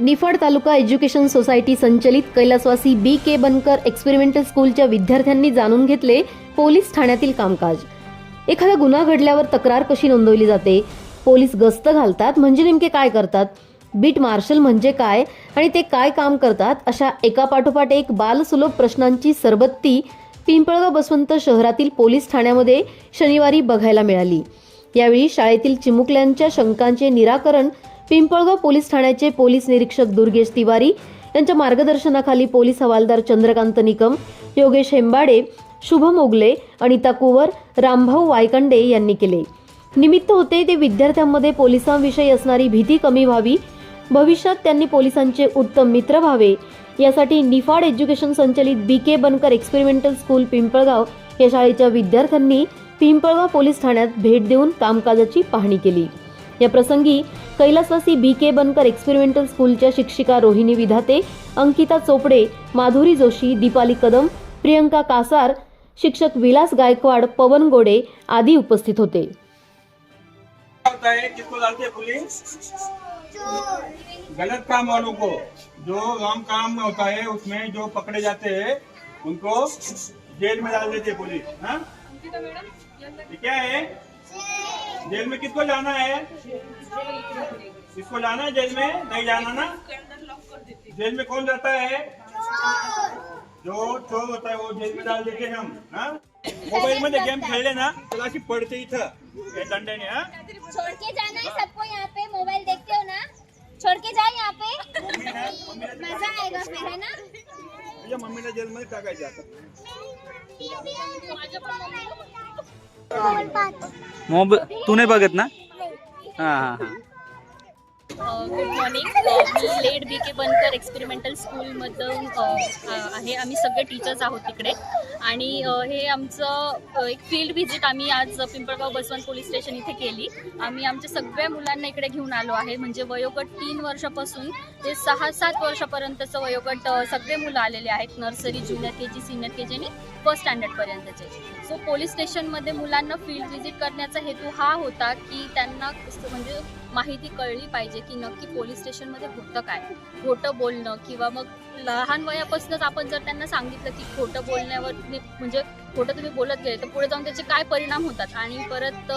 निफाड तालुका education society संचलित कैलासवासी बी K Bankar experimental स्कूलच्या विद्यार्थ्यांनी जाणून घेतले पोलीस ठाण्यातील कामकाज. एखादा गुन्हा घडल्यावर तक्रार कशी नोंदवली जाते? पोलीस गस्त घालतात म्हणजे नेमके काय करतात? बीट मार्शल म्हणजे काय? आणि ते काय काम करतात? अशा एकापाठोपाठ एक बालसुलभ प्रश्नांची सरबत्ती पिंपळगाव बसवंत शहरातील पोलीस ठाण्यामध्ये शनिवारी बघायला मिळाली. यावेळी शाळेतील चिमुकल्यांच्या शंकांचे निराकरण पिंपळगाव पोलीस ठाण्याचे पोलीस निरीक्षक दुर्गेश तिवारी यांच्या मार्गदर्शनाखाली पोलीस हवालदार चंद्रकांत निकम योगेश हेंबाडे शुभम ओगले अनिता कुवर रामभाऊ वायकंडे यांनी केले. निमित्त होते ते विद्यार्थ्यांमध्ये पोलिसांविषयी असणारी भीती कमी व्हावी भविष्यात त्यांनी पोलिसांचे उत्तम मित्र व्हावे यासाठी निफाड एज्युकेशन संचलित B K Bankar experimental school Pimpalgaon या शाळेच्या विद्यार्थ्यांनी पिंपळगाव पोलीस ठाण्यात भेट देऊन कामकाजाची पाहणी केली. या प्रसंगी कैलासवासी बी के बनकर एक्सपेरिमेंटल स्कूलच्या शिक्षिका रोहिणी विधाते अंकिता चोपडे माधुरी जोशी दीपाली कदम प्रियंका कासार शिक्षक विलास गायकवाड पवन गोडे आदी उपस्थित होते. गलत काम वालों को जो रॉन्ग काम होता है उसमें जो पकड़े जाते हैं उनको जेल में डाल देते पुलिस ठीक है? जेल में किसको जाना है? किसको जाना है जेल में? नहीं जाना ना? जेल में कौन जाता है? जो चोर होता है वो जेल में डाल देते हैं हम हाँ? मोबाईल मध्ये गेम खेळले ना त्याला अशी पडते इथं हे दंड्याने हा छोड़ के जाना है सबको यहाँ पे मोबाइल देखते हो ना? छोड़ के जाए यहाँ पे। मज़ा आएगा फिर है ना? तुझ्या मम्मीला जेलमध्ये टाकायचे आता मोब तू नाही बघत ना? हां हां हां. गुड मॉर्निंग मी लेड बी के बनकर एक्सपेरिमेंटल स्कूलमधून आहे. आम्ही सगळे टीचर्स आहोत तिकडे. आणि हे आमचं एक फील्ड व्हिजिट आम्ही आज पिंपळगाव बसवंत पोलीस स्टेशन इथे केली. आम्ही आमच्या सगळ्या मुलांना इकडे घेऊन आलो आहे. म्हणजे वयोगट तीन वर्षापासून ते सहा सात वर्षापर्यंतचं वयोगट सगळे मुलं आलेले आहेत. Nursery junior K G senior K G आणि फर्स्ट स्टँडर्डपर्यंतचे सो पोलीस स्टेशनमध्ये मुलांना फील्ड व्हिजिट करण्याचा हेतू हा होता की त्यांना कसं म्हणजे माहिती कळली पाहिजे की नक्की पोलीस स्टेशनमध्ये होतं काय? खोटं बोलणं किंवा मग लहान वयापासूनच आपण जर त्यांना सांगितलं की खोटं बोलण्यावर म्हणजे खोटं तुम्ही बोलत गेले तर पुढे जाऊन त्याचे काय परिणाम होतात? आणि परत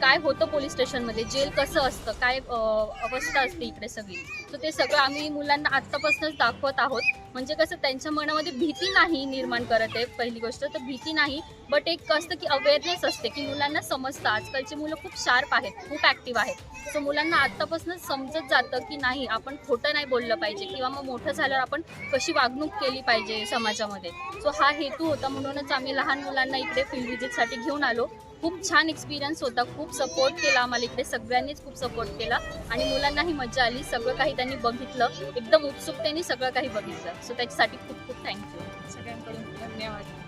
काय होतं पोलीस स्टेशनमध्ये? जेल कसं असतं? काय अवस्था असते इकडे सगळी? सो ते सगळं आम्ही मुलांना आत्तापासूनच दाखवत आहोत. म्हणजे कसं त्यांच्या मनामध्ये भीती नाही निर्माण करत आहे पहिली गोष्ट. तर भीती नाही बट एक असतं की अवेअरनेस असते की मुलांना समजतं. आजकालची मुलं खूप शार्प आहेत खूप ॲक्टिव्ह आहेत. सो मुलांना आत्तापासूनच समजत जातं की नाही आपण खोटं नाही बोललं पाहिजे किंवा मग मोठं झाल्यावर आपण आपण कशी वागणूक केली पाहिजे समाजामध्ये. सो हा हेतू होता. म्हणूनच आम्ही लहान मुलांना इकडे फील्ड व्हिजिटसाठी घेऊन आलो. खूप छान एक्सपिरियन्स होता. खूप सपोर्ट केला आम्हाला इकडे. सगळ्यांनीच खूप सपोर्ट केला. आणि मुलांनाही मजा आली. सगळं काही त्यांनी बघितलं. एकदम उत्सुकतेने सगळं काही बघितलं. सो त्याच्यासाठी खूप खूप थँक्यू सगळ्यांकडून धन्यवाद.